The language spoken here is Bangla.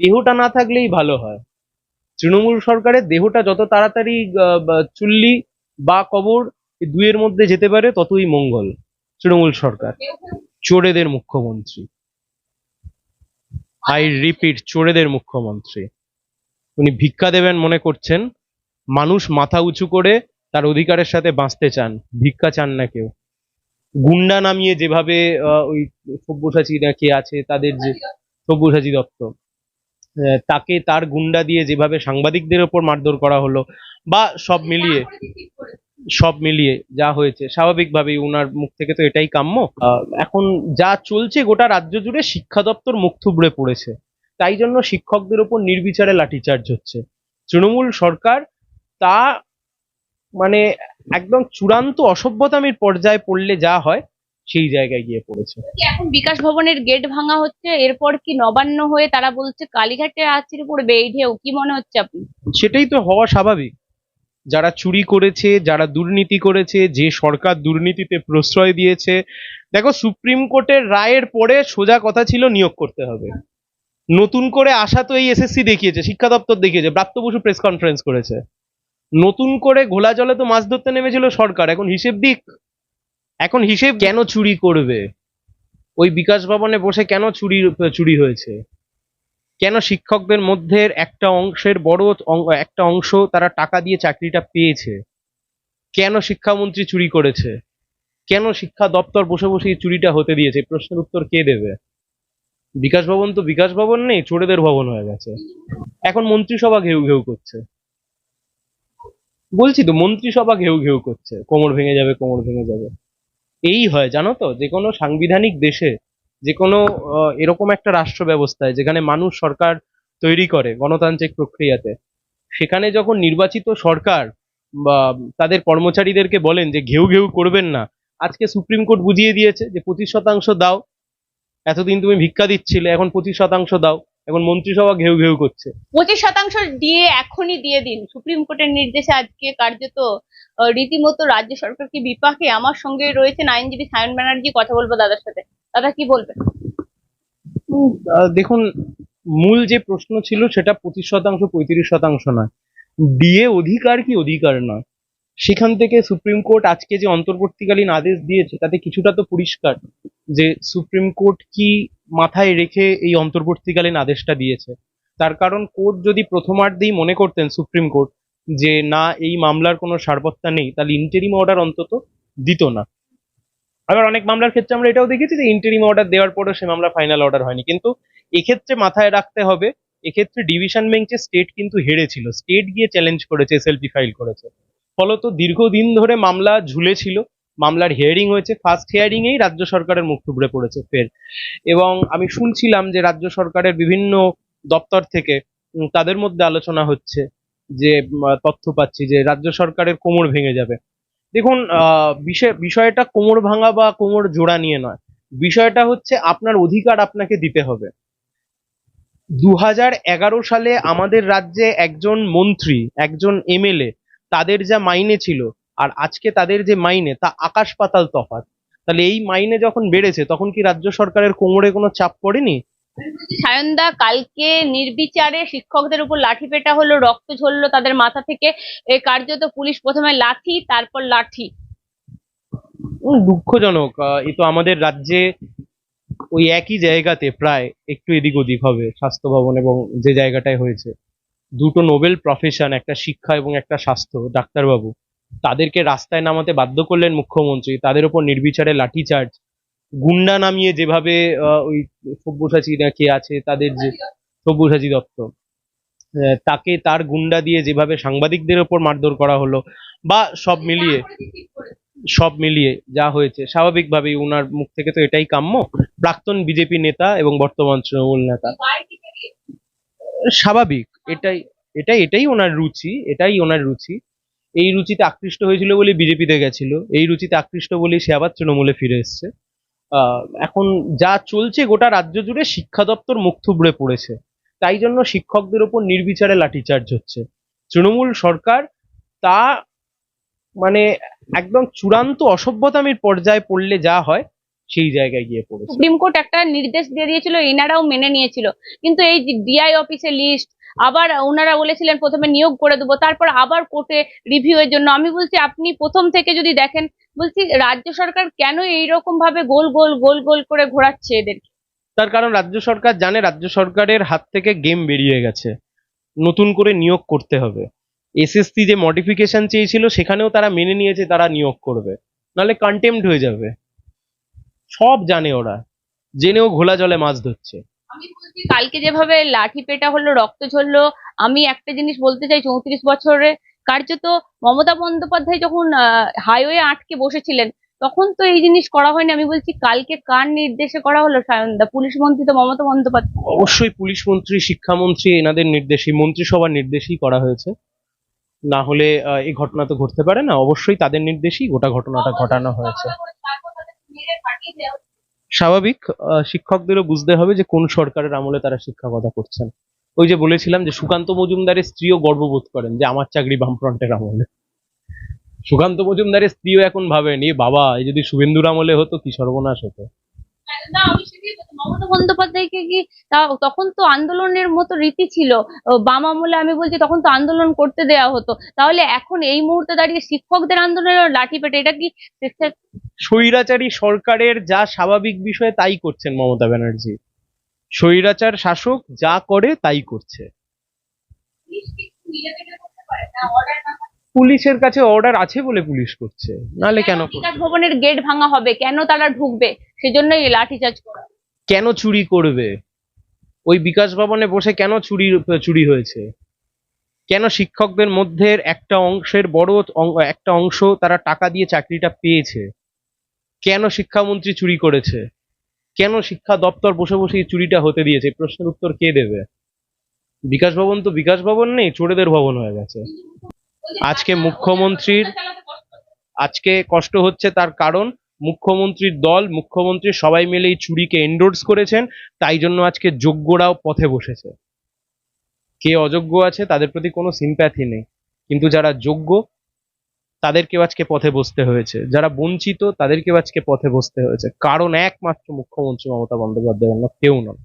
দেহটা না থাকলেই ভালো হয়। তৃণমূল সরকারের দেহটা যত তাড়াতাড়ি চুল্লি বা কবর এই দুইয়ের মধ্যে যেতে পারে, ততই মঙ্গল তৃণমূল সরকার। চোরেদের মুখ্যমন্ত্রী। আই রিপিট, চোরেদের মুখ্যমন্ত্রী। উনি ভিক্ষা দেবেন মনে করছেন, মানুষ মাথা উঁচু করে তার অধিকারের সাথে বাঁচতে চান, ভিক্ষা চান না কেউ। গুন্ডা নামিয়ে যেভাবে ওই সব্যসাচী না কে আছে, তাদের যে সব্যসাচী দত্ত তাকে তার গুন্ডা দিয়ে যেভাবে সাংবাদিকদের ওপর মারধর করা হলো, বা সব মিলিয়ে সব মিলিয়ে যা হয়েছে, স্বাভাবিকভাবেই ওনার মুখ থেকে তো এটাই কাম্য। এখন যা চলছে গোটা রাজ্য জুড়ে শিক্ষা দপ্তর মুখ থুবড়ে পড়েছে। তাই জন্য শিক্ষকদের ওপর নির্বিচারে লাঠিচার্জ হচ্ছে। তৃণমূল সরকার তা মানে একদম চূড়ান্ত অসভ্যতামির পর্যায়ে পড়লে যা হয় সেই জায়গায় গিয়ে পড়েছে। এখন বিকাশ ভবনের গেট ভাঙা হচ্ছে? এরপর কি নবান্ন হয়ে তারা বলছে কালীঘাটে আছড়ে পড়বে এই ঢেউ কি মনে হচ্ছে আপনি সেটাই তো হওয়া স্বাভাবিক। যারা চুরি করেছে যারা দুর্নীতি করেছে যে সরকার দুর্নীতিতে প্রশ্রয় দিয়েছে দেখো সুপ্রিম কোর্টের রায়ের পরে সোজা কথা ছিল নিয়োগ করতে হবে। নতুন করে আশা তো এই এসএসসি দেখিয়েছে শিক্ষা দপ্তর দেখিয়েছে ব্রাত্য বসু প্রেস কনফারেন্স করেছে। নতুন করে ঘোলা জলে তো মাছ ধরতে নেমেছিল সরকার এখন হিসেব দিক। এখন হিসেব কেন চুরি করবে? ওই বিকাশ ভবনে বসে কেন চুরি চুরি হয়েছে? কেন শিক্ষকদের মধ্যে একটা অংশের বড় একটা অংশ তারা টাকা দিয়ে চাকরিটা পেয়েছে? কেন শিক্ষামন্ত্রী চুরি করেছে? কেন শিক্ষা দপ্তর বসে বসে চুরিটা হতে দিয়েছে? প্রশ্নের উত্তর কে দেবে? বিকাশ ভবন তো বিকাশ ভবন নেই, চোরেদের ভবন হয়ে গেছে। এখন মন্ত্রিসভা ঘেউ ঘেউ করছে। বলছি তো, মন্ত্রিসভা ঘেউ ঘেউ করছে। কোমর ভেঙে যাবে, কোমর ভেঙে যাবে। এই হয়, জানো তো? যে কোনো সাংবিধানিক দেশে, যে কোনো এরকম একটা রাষ্ট্র ব্যবস্থায়, যেখানে মানুষ সরকার তৈরি করে গণতান্ত্রিক প্রক্রিয়াতে, সেখানে যখন নির্বাচিত সরকার বা তাদের কর্মচারীদেরকে বলেন যে ঘেউ ঘেউ করবেন না, আজকে সুপ্রিম কোর্ট বুঝিয়ে দিয়েছে যে পঁচিশ শতাংশ দাও, এতদিন তুমি ভিক্ষা দিচ্ছিলে, এখন পঁচিশ শতাংশ দাও। এখন মন্ত্রিসভা ঘেউ ঘেউ করছে। পঁচিশ শতাংশ দিয়ে এখনই দিয়ে দিন। সুপ্রিম কোর্টের নির্দেশে আজকে কার্যত রীতিমতো রাজ্য সরকারকে বিপাকে? আমার সঙ্গে রয়েছেন আইনজীবী সায়ন ব্যানার্জি কথা বলব দাদার সাথে। দাদা কি বলবেন? দেখুন মূল যে প্রশ্ন ছিল সেটা পঁচিশ শতাংশ পঁয়ত্রিশ শতাংশ নয়। দিয়ে অধিকার কি অধিকার নয়? সেখান থেকে সুপ্রিম কোর্ট আজকে যে অন্তর্বর্তীকালীন আদেশ দিয়েছে, তাতে কিছুটা তো পরিষ্কার যে সুপ্রিম কোর্ট কি মাথায় রেখে এই অন্তর্বর্তীকালীন আদেশটা দিয়েছে। তার কারণ কোর্ট যদি প্রথমার্ধেই মনে করতেন সুপ্রিম কোর্ট যে না, এই মামলার কোনো সারবত্তা নেই, তাহলে ইন্টারিম অর্ডার অন্তত দিত না। আবার অনেক মামলার ক্ষেত্রে আমরা এটাও দেখেছি যে ইন্টারিম অর্ডার দেওয়ার পরেও সে মামলা ফাইনাল অর্ডার হয়নি। কিন্তু এক্ষেত্রে মাথায় রাখতে হবে, এক্ষেত্রে ডিভিশন বেঞ্চে স্টেট কিন্তু হেরেছিল। স্টেট গিয়ে চ্যালেঞ্জ করেছে এসএলপি ফাইল করেছে। ফলত দীর্ঘদিন ধরে মামলা ঝুলেছিল। মামলার হিয়ারিং হয়েছে ফার্স্ট হিয়ারিং এই রাজ্য সরকারের মুখ থুবড়ে পড়েছে ফের। এবং আমি শুনছিলাম যে রাজ্য সরকারের বিভিন্ন দপ্তর থেকে তাদের মধ্যে আলোচনা হচ্ছে যে তথ্য পাচ্ছি যে রাজ্য সরকারের কোমর ভেঙে যাবে। দেখুন বিষয় বিষয়টা কোমর ভাঙা বা কোমর জোড়া নিয়ে নয়। বিষয়টা হচ্ছে আপনার অধিকার আপনাকে দিতে হবে। দু সালে আমাদের রাজ্যে একজন মন্ত্রী, একজন এমএলএ তাদের যা মাইনে ছিল আর আজকে তাদের যে মাইনে তা আকাশ পাতাল তফাৎ। তাহলে এই মাইনে যখন বেড়েছে তখন কি রাজ্য সরকারের কোমরে কোনো চাপ পড়েনি? সায়নদা কালকে নির্বিচারে শিক্ষকদের উপর লাঠি পেটা হলো রক্ত ঝরলো তাদের মাথা থেকে। এ কার্যত পুলিশ প্রথমে লাঠি তারপর লাঠি। দুঃখজনক। এ তো আমাদের রাজ্যে ওই একই জায়গাতে প্রায় একটু এদিক ওদিক হবে স্বাস্থ্য ভবন এবং যে জায়গাটায় হয়েছে। দুটো নোবেল প্রফেশন, একটা শিক্ষা এবং একটা স্বাস্থ্য, ডাক্তারবাবু। তাদেরকে রাস্তায় নামাতে বাধ্য করলেন মুখ্যমন্ত্রী। তাদের উপর নির্বিচারে লাঠিচার্জ। গুন্ডা নামিয়ে যেভাবে ওই সব্যসাচী না কে আছে, তাদের যে সব্যসাচী দত্ত তাকে তার গুন্ডা দিয়ে যেভাবে সাংবাদিকদের ওপর মারধর করা হলো, বা সব মিলিয়ে সব মিলিয়ে যা হয়েছে, স্বাভাবিকভাবেই ওনার মুখ থেকে তো এটাই কাম্য। প্রাক্তন বিজেপি নেতা এবং বর্তমান তৃণমূল নেতা। স্বাভাবিক। এটাই এটাই এটাই ওনার রুচি, এটাই ওনার রুচি। এই রুচিতে আকৃষ্ট হয়েছিল বলে বিজেপিতে গেছিল। এই রুচিতে আকৃষ্ট বলে সে আবার তৃণমূলে ফিরে এসছে। এখন যা চলছে গোটা রাজ্য জুড়ে শিক্ষা দপ্তর মুখ থুবড়ে পড়েছে। তাই জন্য শিক্ষকদের ওপর নির্বিচারে লাঠিচার্জ হচ্ছে। তৃণমূল সরকার তা মানে একদম চূড়ান্ত অসভ্যতামির পর্যায়ে পড়লে যা হয় সেই জায়গায় গিয়ে পড়েছে। সুপ্রিম কোর্ট একটা নির্দেশ দিয়ে দিয়েছিল এনারাও মেনে নিয়েছিল। কিন্তু এই ডিআই অফিসের লিস্ট আবার ওনারা বলেছিলেন প্রথমে নিয়োগ করে দেবো তারপর আবার কোর্টে রিভিউ এর জন্য। আমি বলছি আপনি প্রথম থেকে যদি দেখেন বলছি রাজ্য সরকার কেন এইরকম ভাবে গোল গোল গোল গোল করে ঘোরাচ্ছে এদের তার কারণ রাজ্য সরকার জানে রাজ্য সরকারের হাত থেকে গেম বেরিয়ে গেছে। নতুন করে নিয়োগ করতে হবে। এসএসসি যে মডিফিকেশন চেয়েছিল সেখানেও তারা মেনে নিয়েছে তারা নিয়োগ করবে। নাহলে কন্টেম্পট হয়ে যাবে। সব জানে ওরা। জেনেও ঘোলা জলে মাছ ধরছে। আমি বলছি কালকে যেভাবে লাঠি পেটা হলো রক্ত ঝরলো আমি একটা জিনিস বলতে চাই চৌত্রিশ বছরে। কার্যত মমতা বন্দ্যোপাধ্যায় যখন হাইওয়ে আটকে বসেছিলেন তখন তো এই জিনিস করা হয়নি। আমি বলছি কালকে কার নির্দেশে করা হলো? সায়নদা পুলিশ মন্ত্রী তো মমতা বন্দ্যোপাধ্যায়। অবশ্যই পুলিশ মন্ত্রী শিক্ষামন্ত্রী এনাদের নির্দেশই মন্ত্রিসভার নির্দেশেই করা হয়েছে। না হলে এই ঘটনা তো ঘটতে পারে না। অবশ্যই তাদের নির্দেশেই গোটা ঘটনাটা ঘটানো হয়েছে। স্বাভাবিক শিক্ষকদেরও বুঝতে হবে যে কোন সরকারের আমলে তারা শিক্ষকতা করছেন। ওই যে বলেছিলাম যে সুকান্ত মজুমদারের স্ত্রীও গর্ববোধ করেন যে আমার চাকরি বামফ্রন্টের আমলে। সুকান্ত মজুমদারের স্ত্রীও এখন ভাবেন এ বাবা, এই যদি শুভেন্দুর আমলে হতো, কি সর্বনাশ হতো? না আমি সেটাই মমতা বন্দ্যোপাধ্যায়কে কি তখন তো আন্দোলনের মতো রীতি ছিল বাম আমলে আমি বলছি তখন তো আন্দোলন করতে দেওয়া হতো তাহলে এখন এই মুহূর্তে দাঁড়িয়ে শিক্ষকদের আন্দোলনের লাঠি পেটে এটা কি স্বৈরাচারী সরকারের যা স্বাভাবিক বিষয় তাই করছেন মমতা ব্যানার্জি। স্বৈরাচার শাসক যা করে তাই করছে। পুলিশের কাছে অর্ডার আছে বলে পুলিশ করছে। নাহলে কেন বিকাশ ভবনের গেট ভাঙা হবে কেন তারা ঢুকবে? সেজন্যই এই লাঠিচার্জ করা। কেন চুরি করবে? ওই বিকাশ ভবনে বসে কেন চুরি চুরি হয়েছে? কেন শিক্ষকদের মধ্যে একটা অংশের বড় অং- একটা অংশ তারা টাকা দিয়ে চাকরিটা পেয়েছে? কেন শিক্ষামন্ত্রী চুরি করেছে? কেন শিক্ষা দপ্তর বসে বসে এই চুরিটা হতে দিয়েছে? প্রশ্নের উত্তর কে দেবে? বিকাশ ভবন তো বিকাশ ভবন নেই চোরেদের ভবন হয়ে গেছে। আজকে মুখ্যমন্ত্রীর আজকে কষ্ট হচ্ছে তার কারণ, মুখ্যমন্ত্রীর দল, মুখ্যমন্ত্রী সবাই মিলে এই চুরিকে এন্ডোর্স করেছেন, তাই জন্য আজকে যোগ্যরাও পথে বসেছে। কে অযোগ্য আছে তাদের প্রতি কোনো সিম্প্যাথি নেই, কিন্তু যারা যোগ্য, তাদেরকেও আজকে পথে বসতে হয়েছে। যারা বঞ্চিত, তাদেরকেও আজকে পথে বসতে হয়েছে। কারণ একমাত্র মুখ্যমন্ত্রী মমতা বন্দ্যোপাধ্যায় অন্য কেউ নয়